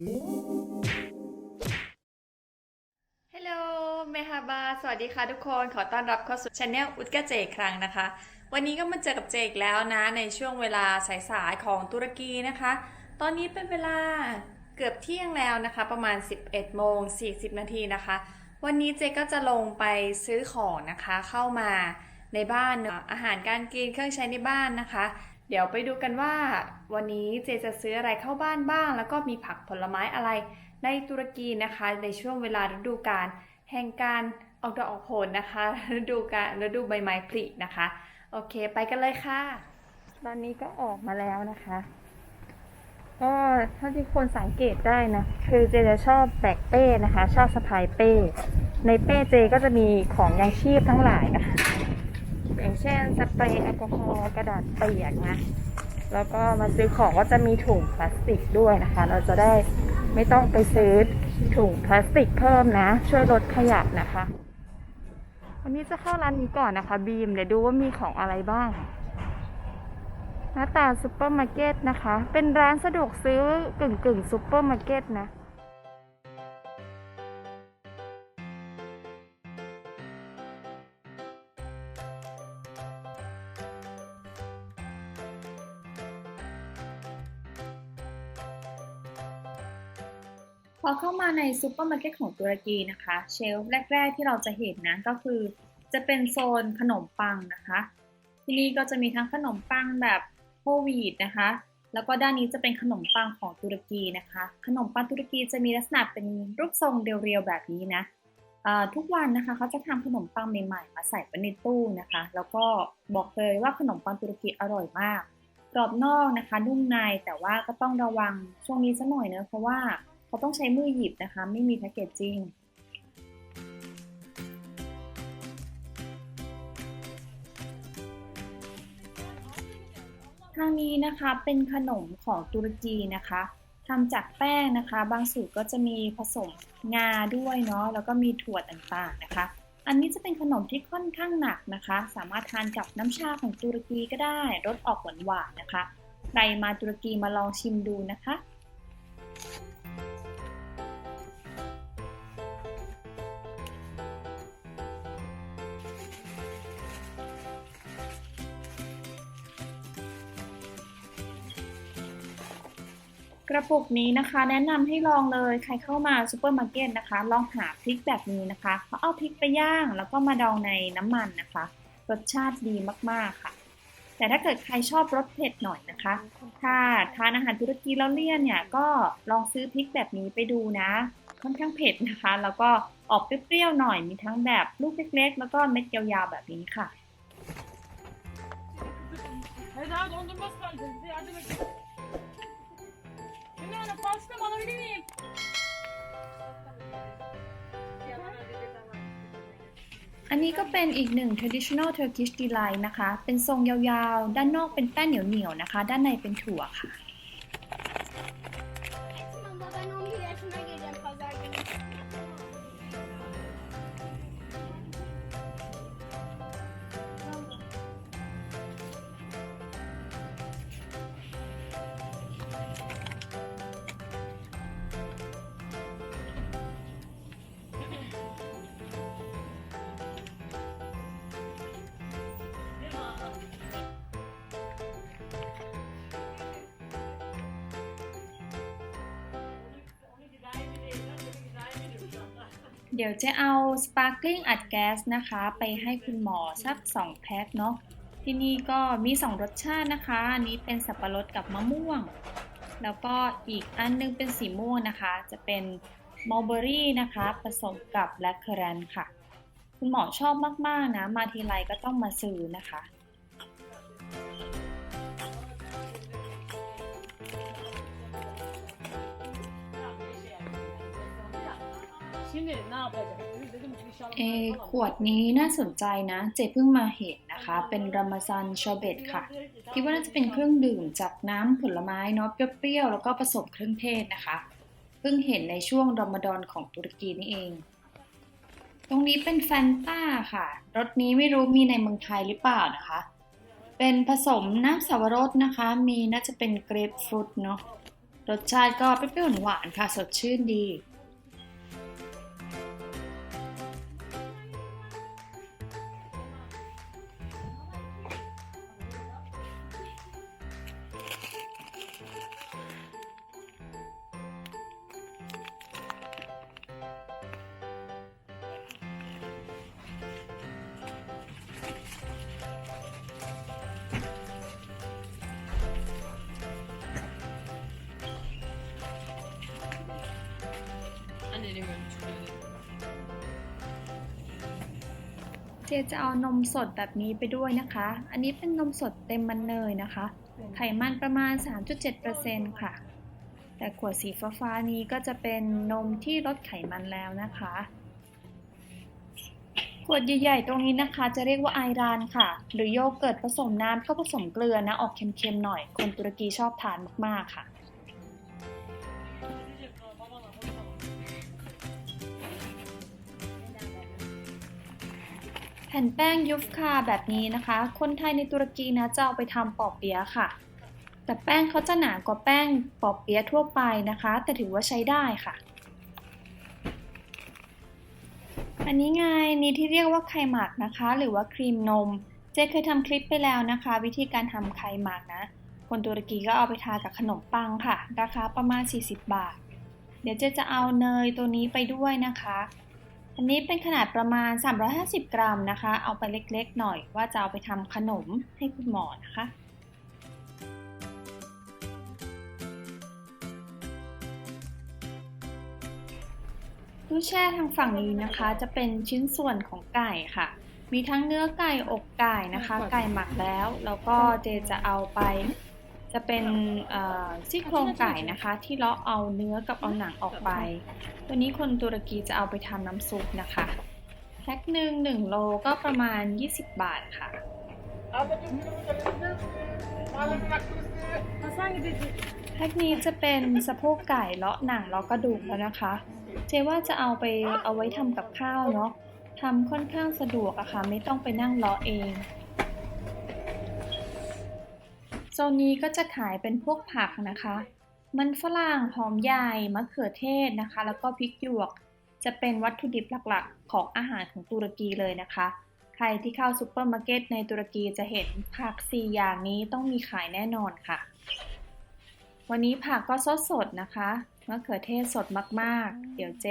ฮัลโหลเมฮาบา สวัสดีค่ะทุกคน ขอต้อนรับเข้าสู่ช anel อุดกะเจอีกครั้งนะคะ วันนี้ก็มาเจอกับเจอีกแล้วนะ ในช่วงเวลาสายๆของตุรกีนะคะ ตอนนี้เป็นเวลาเกือบเที่ยงแล้วนะคะ ประมาณ 11โมง40 นาทีนะคะ วันนี้เจก็จะลงไปซื้อของนะคะ เข้ามาในบ้านอาหารการกินเครื่องใช้ในบ้านนะคะ เดี๋ยวไปดูกันว่า วันนี้เจจะซื้ออะไรเข้าบ้านบ้าง แล้วก็มีผักผลไม้อะไรในตุรกีนะคะ ในช่วงเวลาฤดูกาลแห่งการออกดอกออกผลนะคะฤดูกาลฤดูใบไม้ผลินะคะ โอเคไปกันเลยค่ะ ตอนนี้ก็ออกมาแล้วนะคะก็ถ้าที่คนสังเกตได้นะ คือเจจะชอบแบกเป้นะคะ ชอบสะพายเป้ ในเป้เจก็จะมีของยังชีพทั้งหลายนะคะ อย่างเช่นสเปรย์แอลกอฮอล์กระดาษเปียกนะ แล้วก็มาซื้อของก็จะมีถุงพลาสติกด้วยนะคะ เราจะได้ไม่ต้องไปซื้อถุงพลาสติกเพิ่มนะ ช่วยลดขยะนะคะ วันนี้จะเข้าร้านนี้ก่อนนะคะ บีมเดี๋ยวดูว่ามีของอะไรบ้างหน้าตาซูเปอร์มาร์เก็ตนะคะ เป็นร้านสะดวกซื้อกึ่งกึ่งซูเปอร์มาร์เก็ตนะ อเข้ามาในซูเปอร์มาร์เก็ตของตุรกีนะคะ เชลฟ์แรก ๆ ที่เราจะเห็นนะก็คือ จะเป็นโซนขนมปังนะคะ ที่นี่ก็จะมีทั้งขนมปังแบบโฮลวีตนะคะ แล้วก็ด้านนี้จะเป็นขนมปังของตุรกีนะคะ ขนมปังตุรกีจะมีลักษณะเป็นรูปทรงเรียวๆแบบนี้นะทุกวันนะคะเขาจะทำขนมปังใหม่ๆมาใส่ไว้ในตู้นะคะ แล้วก็บอกเลยว่าขนมปังตุรกีอร่อยมากกรอบนอกนะคะนุ่มในแต่ว่าก็ต้องระวังช่วงนี้สักหน่อยเนะเพราะว่า เขาต้องใช้มือหยิบนะคะ ไม่มีแพคเกจจิ้งทางนี้นะคะเป็นขนมของตุรกีนะคะทำจากแป้งนะคะ บางสูตรก็จะมีผสมงาด้วยเนาะแล้วก็มีถั่วต่างๆนะคะ อันนี้จะเป็นขนมที่ค่อนข้างหนักนะคะ สามารถทานกับน้ำชาของตุรกีก็ได้รสออกหวานๆนะคะใครมาตุรกีมาลองชิมดูนะคะ กระปุกนี้นะคะ แนะนำให้ลองเลยใครเข้ามาซูเปอร์มาร์เก็ตนะคะ ลองหาพริกแบบนี้นะคะเขาเอาพริกไปย่างแล้วก็มาดองในน้ำมันนะคะ รสชาติดีมากๆค่ะ แต่ถ้าเกิดใครชอบรสเผ็ดหน่อยนะคะ ถ้าทานอาหารตุรกีแล้วเลี่ยนเนี่ยก็ลองซื้อพริกแบบนี้ไปดูนะ ค่อนข้างเผ็ดนะคะ แล้วก็ออกเปรี้ยวๆหน่อยมีทั้งแบบลูกเล็ก ๆ แล้วก็เม็ดยาวๆแบบนี้ค่ะ อันนี้ก็เป็นอีกหนึ่ง traditional Turkish delight นะคะ เป็นทรงยาวๆ ด้านนอกเป็นแป้งเหนียวๆนะคะ ด้านในเป็นถั่วค่ะ เดี๋ยวจะเอา sparkling อัดแก๊สนะคะ ไปให้คุณหมอสัก 2 แพ็คเนาะที่นี่ก็มี 2 รสชาตินะคะ อันนี้เป็นสับปะรดกับมะม่วง แล้วก็อีกอันนึงเป็นสีม่วงนะคะ จะเป็น mulberry นะคะ ผสมกับแบล็คเคอร์รนค่ะ คุณหมอชอบมาก ๆ นะ มาทีไรก็ต้องมาซื้อนะคะ เออขวดนี้น่าสนใจนะ เจเพิ่งมาเห็นนะคะ เป็นรามาซันชอเบตค่ะ คิดว่าน่าจะเป็นเครื่องดื่มจากน้ำผลไม้เนาะเปรี้ยวๆ แล้วก็ผสมเครื่องเทศนะคะ เพิ่งเห็นในช่วงรอมฎอนของตุรกีนี่เอง ตรงนี้เป็นแฟนต้าค่ะ รสนี้ไม่รู้มีในเมืองไทยหรือเปล่านะคะ เป็นผสมน้ำสับปะรดนะคะ มีน่าจะเป็นเกรปฟรุตเนาะ รสชาติก็เปรี้ยวๆหวานๆค่ะ สดชื่นดี เจจะเอานมสดแบบนี้ไปด้วยนะคะ อันนี้เป็นนมสดเต็มมันเนยนะคะ ไขมันประมาณ 3.7%ค่ะ แต่ขวดสีฟ้าๆนี้ก็จะเป็นนมที่ลดไขมันแล้วนะคะ ขวดใหญ่ๆตรงนี้นะคะ จะเรียกว่าไอรานค่ะ หรือโยเกิร์ตผสมน้ำเข้าผสมเกลือนะ ออกเค็มๆหน่อย คนตุรกีชอบทานมากๆค่ะ แผ่นแป้งยุฟคาแบบนี้นะคะ คนไทยในตุรกีนะจะเอาไปทำปอเปี๊ยะค่ะ แต่แป้งเขาจะหนากว่าแป้งปอเปี๊ยะทั่วไปนะคะ แต่ถือว่าใช้ได้ค่ะ อันนี้ไงนี่ที่เรียกว่าไข่หมักนะคะ หรือว่าครีมนม เจ๊เคยทำคลิปไปแล้วนะคะ วิธีการทำไข่หมักนะ คนตุรกีก็เอาไปทากับขนมปังค่ะ ราคาประมาณ 40 บาท เดี๋ยวเจ๊จะเอาเนยตัวนี้ไปด้วยนะคะ อันนี้เป็นขนาดประมาณ 350 กรัมนะคะ เอาไปเล็กๆหน่อยว่าจะเอาไปทำขนมให้คุณหมอนะคะตู้แช่ทางฝั่งนี้นะคะ จะเป็นชิ้นส่วนของไก่ค่ะ มีทั้งเนื้อไก่อกไก่นะคะ ไก่หมักแล้ว แล้วก็เจจะเอาไป จะเป็นซี่โครงไก่นะคะ ที่เลาะเอาเนื้อกับเอาหนังออกไป ตัวนี้คนตุรกีจะเอาไปทำน้ำซุปนะคะแพ็คหนึ่งหนึ่งโลก็ประมาณ 20 บาทค่ะแพ็คนี้จะเป็นสะโพกไก่เลาะหนังเลาะกระดูกแล้วนะคะ เจว่าจะเอาไปเอาไว้ทำกับข้าวเนาะทำค่อนข้างสะดวกอะค่ะ ไม่ต้องไปนั่งเลาะเอง ซนนี้ก็จะขายเป็นพวกผักนะคะ มันฝรั่งหอมใหญ่มะเขือเทศนะคะ แล้วก็พริกหยวก จะเป็นวัตถุดิบหลักๆ ของอาหารของตุรกีเลยนะคะ ใครที่เข้าซูเปอร์มาร์เก็ตในตุรกีจะเห็นผัก 4 อย่างนี้ต้องมีขายแน่นอนค่ะ วันนี้ผักก็สดสดๆนะคะมะเขือเทศสดมากๆ เดี๋ยวเจ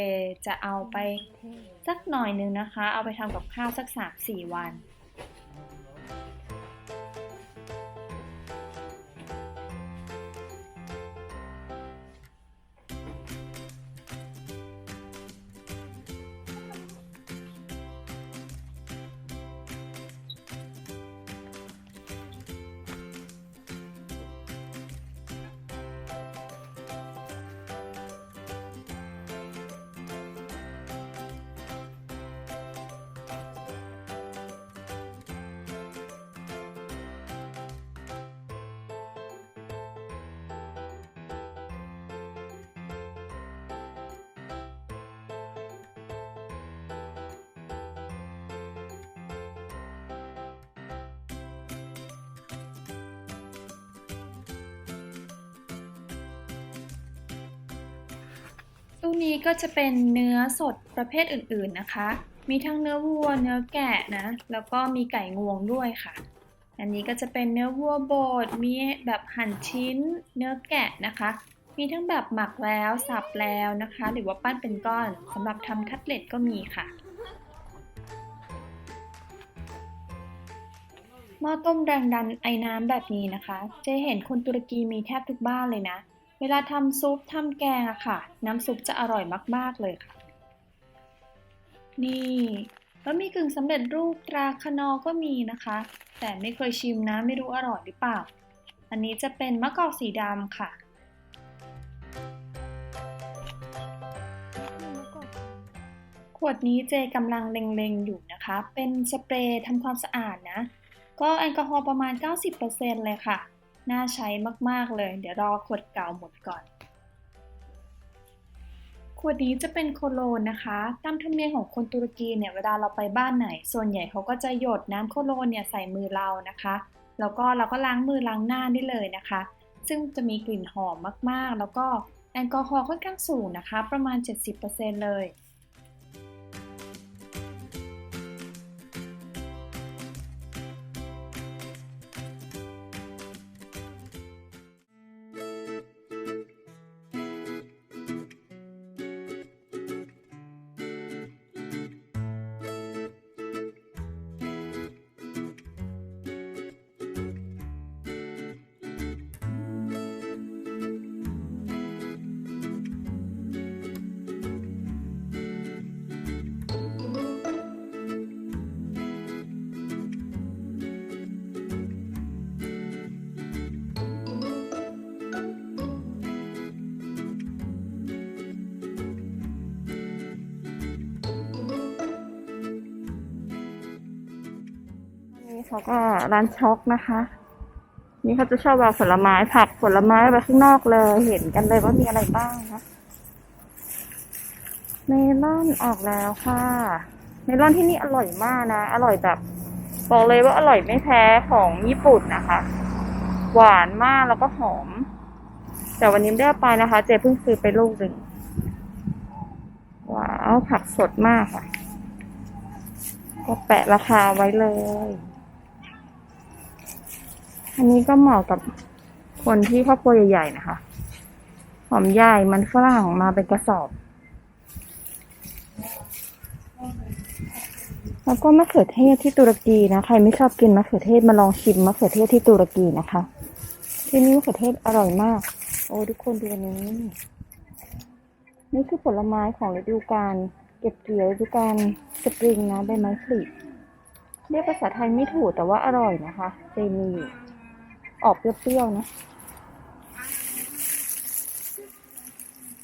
จะเอาไปสักหน่อยนึงนะคะ เอาไปทำกับข้าวสัก 3-4 วัน ตู้นี้ก็จะเป็นเนื้อสดประเภทอื่นๆนะคะ มีทั้งเนื้อวัว เนื้อแกะนะ แล้วก็มีไก่งวงด้วยค่ะ อันนี้ก็จะเป็นเนื้อวัวบด มีแบบหั่นชิ้น เนื้อแกะนะคะ มีทั้งแบบหมักแล้วสับแล้วนะคะ หรือว่าปั้นเป็นก้อนสำหรับทำคัตเล็ตก็มีค่ะหม้อต้มแรงดันไอ้น้ำแบบนี้นะคะ จะเห็นคนตุรกีมีแทบทุกบ้านเลยนะ เวลาทำซุปทำแกงอะค่ะ น้ำซุปจะอร่อยมาก ๆ เลยค่ะ นี่แล้วมีกึ่งสำเร็จรูปตราคนอก็มีนะคะ แต่ไม่เคยชิมนะ ไม่รู้อร่อยหรือเปล่า อันนี้จะเป็นมะกอกสีดำค่ะขวดนี้เจกำลังเล็งๆ อยู่นะคะ เป็นสเปรย์ทำความสะอาดนะ ก็แอลกอฮอล์ประมาณ 90%เลยค่ะ น่าใช้มากๆเลย เดี๋ยวรอขวดเก่าหมดก่อน ขวดนี้จะเป็นโคโลนนะคะ ตามธรรมเนียมของคนตุรกีเนี่ยเวลาเราไปบ้านไหน ส่วนใหญ่เขาก็จะหยดน้ำโคโลนเนี่ยใส่มือเรานะคะ แล้วก็เราก็ล้างมือล้างหน้าได้เลยนะคะ ซึ่งจะมีกลิ่นหอมมากๆ แล้วก็แอลกอฮอล์ค่อนข้างสูงนะคะ ประมาณ 70%เลย อันนี้เขาก็ร้านช็อกนะคะ นี่เขาจะชอบวางผลไม้ผักผลไม้ไว้ข้างนอกเลย เห็นกันเลยว่ามีอะไรบ้างนะเมลอนออกแล้วค่ะเมลอนที่นี่อร่อยมากนะ อร่อยแบบบอกเลยว่าอร่อยไม่แพ้ของญี่ปุ่นนะคะ หวานมากแล้วก็หอม แต่วันนี้ไม่ได้ไปนะคะ เจเพิ่งซื้อไปลูกหนึ่งว้าวผักสดมากค่ะ ก็แปะราคาไว้เลย อันนี้ก็เหมาะกับคนที่ครอบครัวใหญ่ๆนะคะ หอมใหญ่มันฝรั่งมาเป็นกระสอบ แล้วก็มะเขือเทศที่ตุรกีนะใครไม่ชอบกินมะเขือเทศมาลองชิมมะเขือเทศที่ตุรกีนะคะ ที่นี่มะเขือเทศอร่อยมาก โอ้ทุกคนดูอันนี้ นี่คือผลไม้ของฤดูกาลเก็บเกี่ยวฤดูกาลสปริงนะใบไม้ผลิเรียกภาษาไทยไม่ถูกแต่ว่าอร่อยนะคะเจมีอยู่ ออกเปรี้ยวๆนะ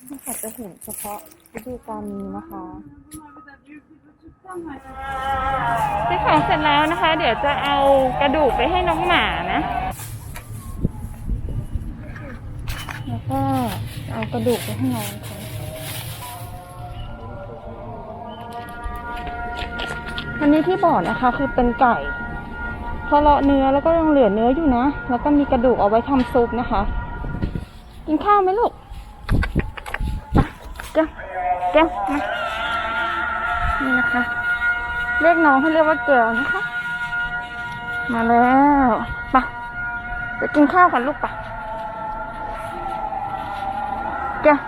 นี่ค่ะจะเห็นเฉพาะฤดูกาลนี้นะคะซื้อของเสร็จแล้วนะคะ เดี๋ยวจะเอากระดูกไปให้น้องหมานะ แล้วก็เอากระดูกไปให้น้องเขาอันนี้ที่บอกนะคะคือเป็นไก่ พอเลาะเนื้อแล้วก็ยังเหลือเนื้ออยู่นะ แล้วก็มีกระดูกเอาไว้ทำซุปนะคะ กินข้าวไหมลูกแก้วแก้วมานี่นะคะ เรียกน้องให้เรียกว่าแก้วนะคะ มาแล้วปะจะกินข้าวกันลูกปะแก้ว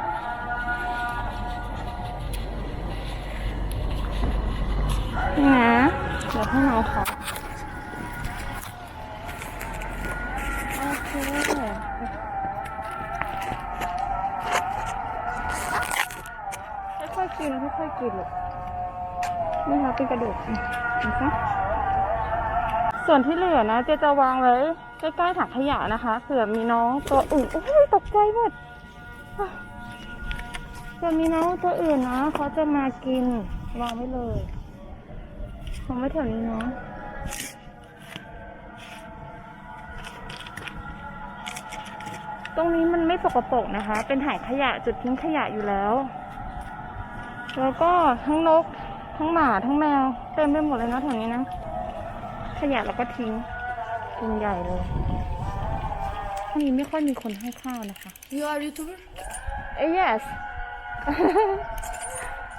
นี่นะเดี๋ยวให้น้องเขาโอเค่อยๆกินค่อยๆกินลูกนี่ค่ะเป็นกระดูกนะคะส่วนที่เหลือนะเจะจะวางไว้ใกล้ๆถังขยะนะคะเผื่อมีน้องตัวอื่นโอ้ยตกใจหมดอะเผื่อมีน้องตัวอื่นนะเขาจะมากินวางไว้เลยผมไว้แถวนี้เนาะ ตรงนี้มันไม่สกปรกนะคะ เป็นถังขยะจุดทิ้งขยะอยู่แล้ว แล้วก็ทั้งนก ทั้งหมาทั้งแมวเต็มไปหมดเลยนะแถวนี้นะ ขยะเราก็ทิ้งกินใหญ่เลยที่นี้ไม่ค่อยมีคนให้ข้าวนะคะ You are YouTuber? Uh, yes.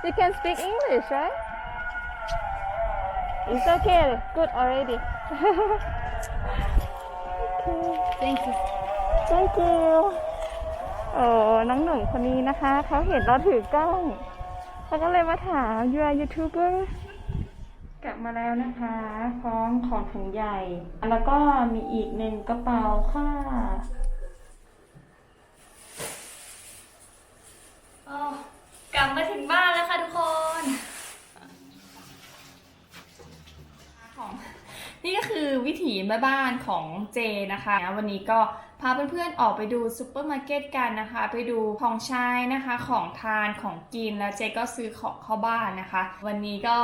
you can speak English, right? It's okay. Good already. okay. Thank you. Thank you. โอ้น้องหนุ่มคนนี้นะคะ เขาเห็นเราถือกล้องเขาก็เลยมาถาม you are YouTuber กลับมาแล้วนะคะพร้อมของถุงใหญ่ แล้วก็มีอีกหนึ่งกระเป๋าค่ะอ๋อกลับมาถึงบ้านแล้วค่ะทุกคน ของนี่ก็คือวิถีแม่บ้านของเจนะคะ วันนี้ก็ พาเพื่อนๆออกไปดูซูเปอร์มาร์เก็ตกันนะคะ ไปดูของใช้นะคะ ของทานของกินแล้วเจก็ซื้อของเข้าบ้านนะคะ วันนี้ก็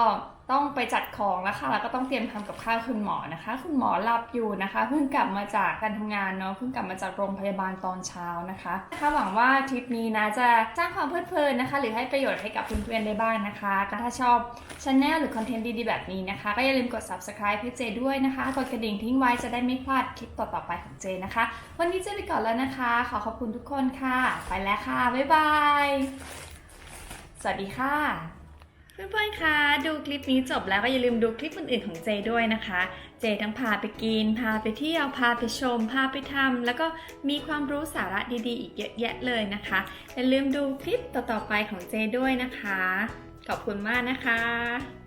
ต้องไปจัดของแล้วค่ะแล้วก็ต้องเตรียมทำกับข้าวคุณหมอนะคะ คุณหมอหลับอยู่นะคะ เพิ่งกลับมาจากการทำงานเนาะเพิ่งกลับมาจากโรงพยาบาลตอนเช้านะคะนะคะหวังว่าทริปนี้นะจะสร้างความเพลิดเพลินนะคะ หรือให้ประโยชน์ให้กับเพื่อนๆได้บ้างนะคะก็ถ้าชอบช anel หรือคอนเทนต์ดีๆแบบนี้นะคะ ก็อย่าลืมกด subscribe ให้เจด้วยนะคะ กดกระดิ่งทิ้งไว้จะได้ไม่พลาดคลิปต่อๆไปของเจนะคะ วันนี้เจไปก่อนแล้วนะคะ ขอขอบคุณทุกคนค่ะ ไปแล้วค่ะบ๊ายบายสวัสดีค่ะ เพื่อนๆ คะดูคลิปนี้จบแล้วก็อย่าลืมดูคลิปอื่นๆของเจด้วยนะคะ เจทั้งพาไปกิน พาไปเที่ยว พาไปชม พาไปทำแล้วก็มีความรู้สาระดีๆ อีกเยอะแยะเลยนะคะ อย่าลืมดูคลิปต่อๆไปของเจด้วยนะคะ ขอบคุณมากนะคะ